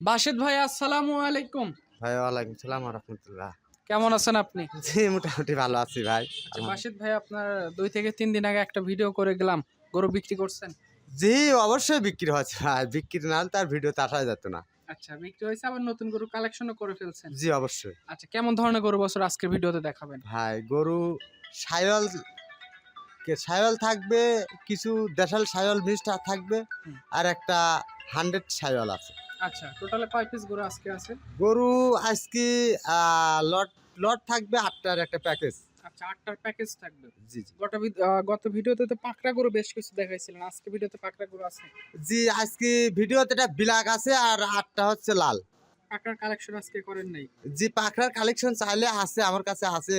Basit ভাই আসসালামু আলাইকুম। ভাই ওয়ালাইকুম সালাম রহমতুল্লাহ। কেমন আছেন আপনি? জি মোটামুটি ভালো আছি ভাই আচ্ছা বাসিদ ভাই আপনার দুই থেকে তিন দিন আগে একটা ভিডিও করে গেলাম গরু বিক্রি করছেন। জি অবশ্যই বিক্রি হয়েছে ভাই বিক্রি না হলে তার ভিডিওতে আসা যেত না। আচ্ছা বিক্রি হয়েছে আবার নতুন গরু কালেকশনও করে ফেলছেন। জি অবশ্যই। আচ্ছা কেমন ধরনের গরু বছর আজকের ভিডিওতে দেখাবেন? ভাই গরু সায়ল সায়ল থাকবে কিছু দেশাল সায়ল মিষ্টা থাকবে আর একটা হান্ড্রেড সায়ল আছে। আচ্ছা টোটালে কয় পিস গরু আজকে আছে? গরু আজকে লট লট থাকবে আটটার একটা প্যাকেজ আচ্ছা আটটার প্যাকেজ থাকবে। জি জি। গত গত ভিডিওতে তো পাকড়া গরু বেশ কিছু দেখাইছিলেন আজকে ভিডিওতে পাকড়া গরু আছে? জি আজকে ভিডিওতে একটা ব্ল্যাক আছে আর আটটা হচ্ছে লাল। পাকড়ার কালেকশন আজকে করেন নাই? জি পাখরার কালেকশন চাইলে আছে আমার কাছে আছে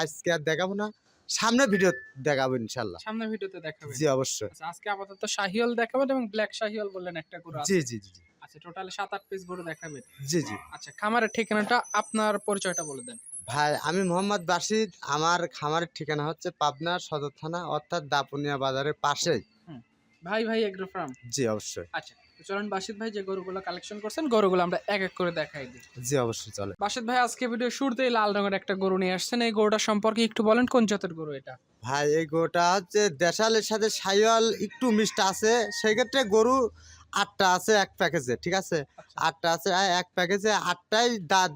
আজকে আর দেখাবো না। সামনে ভিডিও দেখাবো ইনশাল্লাহ সামনে ভিডিওতে দেখাবেন। জি অবশ্যই। আচ্ছা আজকে আপাতত শাহিওল দেখাবেন এবং ব্ল্যাক শাহিওল বললেন একটা গরু জি জি জি জি। আচ্ছা টোটালে সাত আট পিস গরু দেখাবেন। জি জি। আচ্ছা খামারের ঠিকানাটা আপনার পরিচয়টা বলে দেন। ভাই আমি মোহাম্মদ বাসিদ আমার খামারের ঠিকানা হচ্ছে পাবনা সদর থানা অর্থাৎ দাপুনিয়া বাজারের পাশেই। ভাই ভাই এগ্রো ফার্ম? জি অবশ্যই। আচ্ছা চলুন বাসিদ ভাই যে গরুগুলো কালেকশন করছেন গরুগুলো আমরা এক এক করে দেখাই দিই। জি অবশ্যই চলে বাসিদ ভাই আজকে ভিডিও শুরুতেই লাল রঙের একটা গরু নিয়ে আসছেন। এই গরুটা সম্পর্কে একটু বলেন কোন জাতের গরু এটা? ভাই এই গরুটা হচ্ছে দেশালের সাথে সাইওয়াল একটু মিষ্টি আছে। সেক্ষেত্রে গরু আটটা আছে এক প্যাকেজে ঠিক আছে? আচ্ছা, আটটা আছে এক প্যাকেজে আটটাই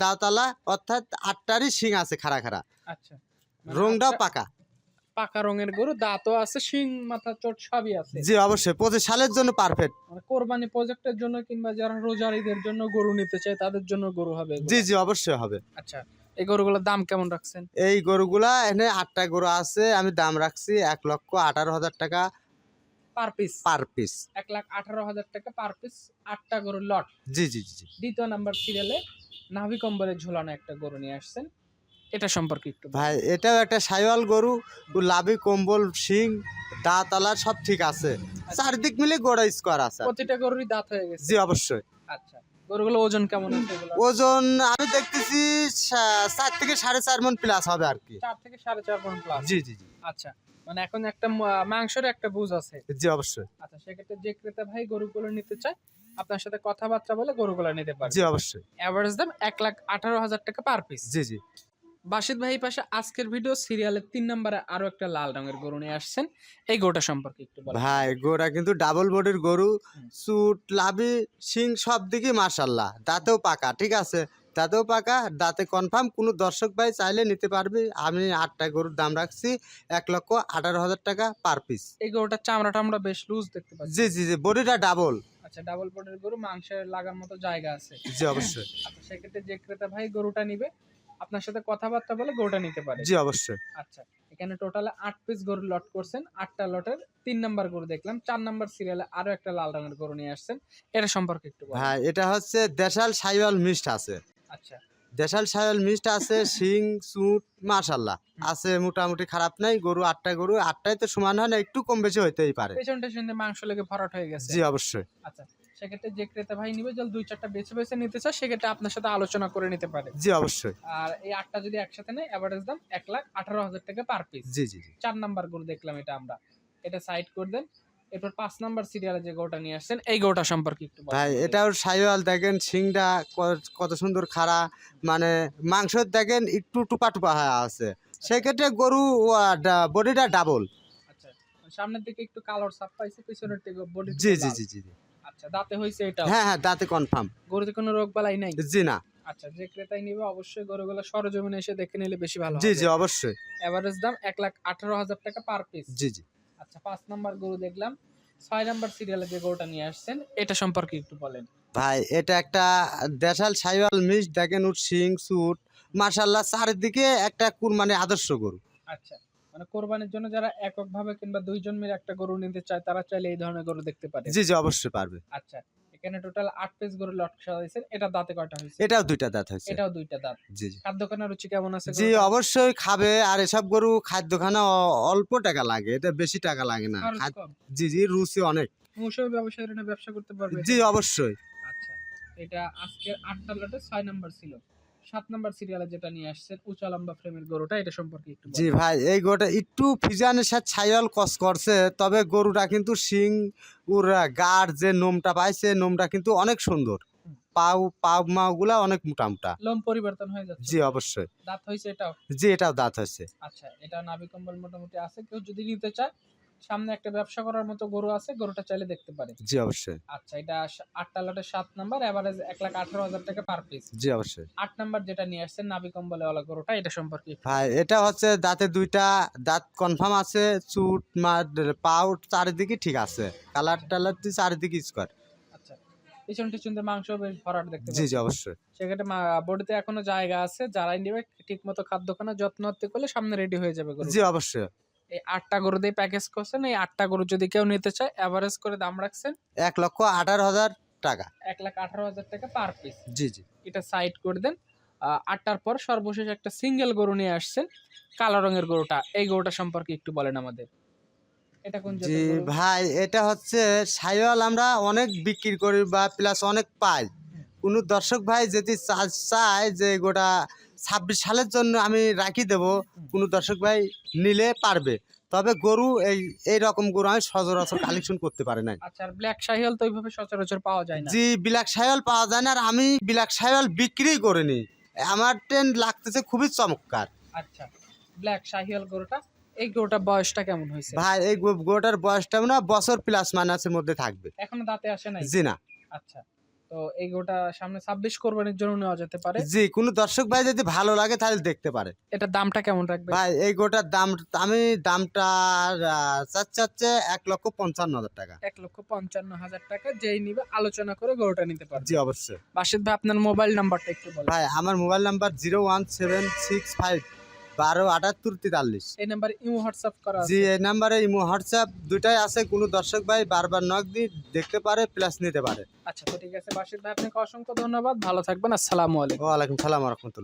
দাঁতালা অর্থাৎ আটটারই শিং আছে খাড়া খাড়া। আচ্ছা। মানে রংটাও পাকা। পাকা রঙের গরু দাঁতও আছে শিং মাথা চোট সবই আছে। জি অবশ্যই পঁচিশ সালের জন্য পারফেক্ট মানে কোরবানি প্রজেক্টের জন্য কিংবা যারা রোজারিদের জন্য গরু নিতে চায় তাদের জন্য গরু হবে জি জি অবশ্যই হবে। আচ্ছা এই গরুগুলোর দাম কেমন রাখছেন? এই গরুগুলা এনে আটটা গরু আছে আমি দাম রাখছি এক লক্ষ আঠারো হাজার টাকা। Per piece. Per piece. এক লাখ আঠারো হাজার টাকা পার পিস আটটা গরুর লট। জি জি জি দ্বিতীয় নাম্বার সিরিয়ালে নাভি কম্বলে ঝোলানো একটা গরু নিয়ে আসছেন। এটা সম্পর্কে একটু ভাই এটাও একটা সাইওয়াল গরু লাভি কম্বল শিং দাঁতালা সব ঠিক আছে। চারদিক মিলে গোড়া স্কোয়ার আছে। প্রতিটা গরুরই দাঁত হয়ে গেছে। জি অবশ্যই। আচ্ছা গরুগুলো ওজন কেমন আছে ওজন আমি দেখতেছি চার থেকে সাড়ে চার মন প্লাস হবে আর কি। চার থেকে সাড়ে চার পাউন্ড প্লাস জি জি জি। আচ্ছা মানে এখন একটা মাংসের একটা বুঝ আছে। জি অবশ্যই। আচ্ছা সেক্ষেত্রে যে ক্রেতা ভাই গরুগুলো নিতে চায় আপনার সাথে কথাবার্তা বলে গরুগুলো নিতে পারবে। জি অবশ্যই। অ্যাভারেজ দাম এক লাখ আঠারো হাজার টাকা পার পিস জি জি। বাসিদ ভাই পাশে আজকের ভিডিও সিরিয়ালের তিন নম্বরে আরও একটা লাল রঙের গরু নিয়ে আসছেন। এই গরুটা সম্পর্কে একটু বলেন। ভাই গোড়া কিন্তু ডাবল বডির গরু। চুট লাভি শিং সব দিকে মার্শাল্লাহ দাঁতেও পাকা ঠিক আছে? দাঁতেও পাকা। দাঁতে কনফার্ম কোনো দর্শক ভাই চাইলে নিতে পারবে। আমি আটটা গরুর দাম রাখছি এক লক্ষ আঠারো হাজার টাকা পার পিস এই গরুটার চামড়াটা আমরা বেশ লুজ দেখতে পাচ্ছি। জি জি জি বডিটা ডাবল আচ্ছা ডাবল বডির গরু মাংসের লাগার মতো জায়গা আছে। জি অবশ্যই। আচ্ছা সেক্ষেত্রে যে ক্রেতা ভাই গরুটা নিবে আপনার সাথে কথাবার্তা বলে গরুটা নিতে পারে। জি অবশ্যই। আচ্ছা এখানে টোটালে আট পিস গরু লট করছেন। আটটা লটের তিন নাম্বার গরু দেখলাম। চার নাম্বার সিরিয়ালে আরও একটা লাল রঙের গরু নিয়ে আসছেন। এটা সম্পর্কে একটু ভাই এটা হচ্ছে দেশাল সাইওয়াল মিষ্ট আছে। দেশাল সাইওয়াল মিষ্ট আছে শিং চুট মার্শাল্লাহ আছে মোটামুটি খারাপ নাই গরু আটটা গরু আটটাই তো সমান হয় না একটু কম বেশি হইতেই পারে। পেছন টেছন মাংস লেগে ভরাট হয়ে গেছে। জি অবশ্যই। আচ্ছা সেক্ষেত্রে যে ক্রেতা ভাই নিবে জল দুই চারটা বেছে বেছে নিতে চায় সেক্ষেত্রে আপনার সাথে আলোচনা করে নিতে পারে। জি অবশ্যই। আর এই আটটা যদি একসাথে নেয় অ্যাভারেজ দাম এক লাখ আঠারো হাজার টাকা পার পিস জি জি জি। চার নাম্বার গরু দেখলাম এটা আমরা। এটা সাইড করে দেন। এরপর পাঁচ নাম্বার সিরিয়ালে যে গরুটা নিয়ে আসছেন এই গরুটা সম্পর্কে একটু ভাই এটাও সাইওয়াল দেখেন ক- কত সুন্দর খাড়া মানে মাংস দেখেন একটু টুপা টুপা আছে। সেক্ষেত্রে গরু বডিটা ডাবল আচ্ছা সামনের দিকে একটু কালোর ছাপ পাইছে পিছনের দিকে বডি জি জি জি জি জি। আচ্ছা দাঁতে হইছে এটা হ্যাঁ হ্যাঁ দাঁতে কনফার্ম গরুতে কোনো রোগ বালাই নাই? জি না। আচ্ছা যে ক্রেতাই নিবে অবশ্যই গরুগুলো সরজমিনে এসে দেখে নিলে বেশি ভালো জি জি অবশ্যই। এভারেজ দাম এক লাখ আঠারো হাজার টাকা পার পিস জি জি। আচ্ছা পাঁচ নাম্বার গরু দেখলাম। ছয় নাম্বার সিরিয়ালে যে গরুটা নিয়ে আসছেন এটা সম্পর্কে একটু বলেন। ভাই এটা একটা দেশাল সাইওয়াল মিস দেখেন উট সিং সুট। মার্শাল্লাহ চারিদিকে একটা কুরবানি আদর্শ গরু। আচ্ছা মানে কোরবানির জন্য যারা এককভাবে কিংবা দুইজন মিলে একটা গরু নিতে চায় তারা চাইলে এই ধরনের গরু দেখতে পারে। জি জি অবশ্যই পারবে। আচ্ছা এখানে টোটাল আট পিস গরুর লট সাজাইছেন এটা দাঁতে কয়টা হয়েছে? এটাও দুইটা দাঁত হয়েছে। এটাও দুইটা দাঁত। জি জি। খাদ্যখানা রুচি কেমন আছে জি অবশ্যই খাবে। আর এসব গরু খাদ্যখানা অল্প টাকা লাগে। এটা বেশি টাকা লাগে না। জি জি রুচি অনেক। মৌসুমী ব্যবসায়ীরা ব্যবসা করতে পারবে? জি অবশ্যই। আচ্ছা। এটা আজকের আটটা লটে ছয় নাম্বার ছিল। সাত নাম্বার সিরিয়ালে যেটা নিয়ে আসছেন উঁচা লম্বা ফ্রেমের গরুটা এটা সম্পর্কে একটু জি ভাই এই গরুটা একটু ফিজানের সাথে ছাইয়াল কস করছে তবে গরুটা কিন্তু শিং ওর গার যে নোমটা পাইছে নোমটা কিন্তু অনেক সুন্দর। পাউ পাউ মাওগুলা অনেক মোটা মোটা। লোম পরিবর্তন হয়ে যাচ্ছে। জি অবশ্যই। দাঁত হয়েছে এটাও? জি এটাও দাঁত হচ্ছে আচ্ছা এটা নাভি কম্বল মোটামুটি আছে কেউ যদি নিতে চায় সামনে একটা ব্যবসা করার মতো গরু আছে গরুটা চাইলে দেখতে পারে। জি অবশ্যই। আচ্ছা এটা আটটা লটের সাত নাম্বার এভারেজ এক লাখ আঠারো হাজার টাকা পার পিস জি অবশ্যই। আট নাম্বার যেটা নিয়ে আসছেন নাভি কম্বলেওয়ালা গরুটা এটা সম্পর্কে ভাই এটা হচ্ছে দাঁতে দুইটা দাঁত কনফার্ম আছে চুট মা পাও চারিদিকে ঠিক আছে। কালার টালার চারিদিকে স্কোয়ার আচ্ছা পিছন টিছন মাংস বেশ ভরাট দেখতে জি জি অবশ্যই। সেক্ষেত্রে বডিতে এখনও জায়গা আছে যারাই নেবে ঠিক মতো খাদ্য খানা যত্ন করলে সামনে রেডি হয়ে যাবে জি অবশ্যই। এই আটটা গরু দিয়ে প্যাকেজ করছেন এই আটটা গরু যদি কেউ নিতে চায় এভারেজ করে দাম রাখছেন? এক লক্ষ আঠারো হাজার টাকা। এক লাখ আঠারো হাজার টাকা পার পিস জি জি। এটা সাইড করে দেন। আটটার পর সর্বশেষ একটা সিঙ্গেল গরু নিয়ে আসছেন কালো রঙের গরুটা। এই গরুটা সম্পর্কে একটু বলেন আমাদের। এটা কোন জি ভাই এটা হচ্ছে সাইওয়াল আমরা অনেক বিক্রি করি বা প্লাস অনেক পাই। কোনো দর্শক ভাই যদি চা- চায় যে গোটা ছাব্বিশ সালের জন্য আমি রাখি দেব। কোনো দর্শক ভাই নিলে পারবে। তবে গরু এই এই রকম গরু আমি সচরাচর কালেকশন করতে পারি নাই। আচ্ছা ব্ল্যাক শাহিয়াল তো ওইভাবে সচরাচর পাওয়া যায় না। জি বিলাক সাইওয়াল পাওয়া যায় না। আর আমি বিলাক সাইওয়াল বিক্রি করিনি। আমার ট্রেন লাগতেছে খুবই চমৎকার। আচ্ছা ব্ল্যাক শাহিয়াল গরুটা এই গরুটা বয়সটা কেমন হয়েছে? ভাই এই গরুটার বয়সটা না বছর প্লাস মাইনাসের মধ্যে থাকবে। এখনও দাঁতে আসে নাই? জি না। আচ্ছা। তো এই গরুটা সামনে ছাব্বিশ কোরবানির জন্য নেওয়া যেতে পারে। জি কোনো দর্শক ভাই যদি ভালো লাগে তাহলে দেখতে পারে। এটা দামটা কেমন রাখবে ভাই এই গোটার দাম আমি দামটা চাচ্ছে হচ্ছে এক লক্ষ পঞ্চান্ন হাজার টাকা। এক লক্ষ পঞ্চান্ন হাজার টাকা যেই নিবে আলোচনা করে গরুটা নিতে পারবে। জি অবশ্যই। বাসিদ ভাই আপনার মোবাইল নাম্বারটা একটু বলেন। ভাই আমার mobile number zero one seven six five বারো আটাত্তর তেতাল্লিশ এই নাম্বারে ইমো হোয়াটসঅ্যাপ করা জি এই নাম্বারে ইমো হোয়াটসঅ্যাপ দুটাই আছে। কোনো দর্শক ভাই বারবার নক দিয়ে দেখতে পারে প্লাস নিতে পারে। আচ্ছা তো ঠিক আছে বাসিদ ভাই আপনাকে অসংখ্য ধন্যবাদ। ভালো থাকবেন আসসালামু আলাইকুম। ওয়ালাইকুম সালাম রহমতুল্লাহ।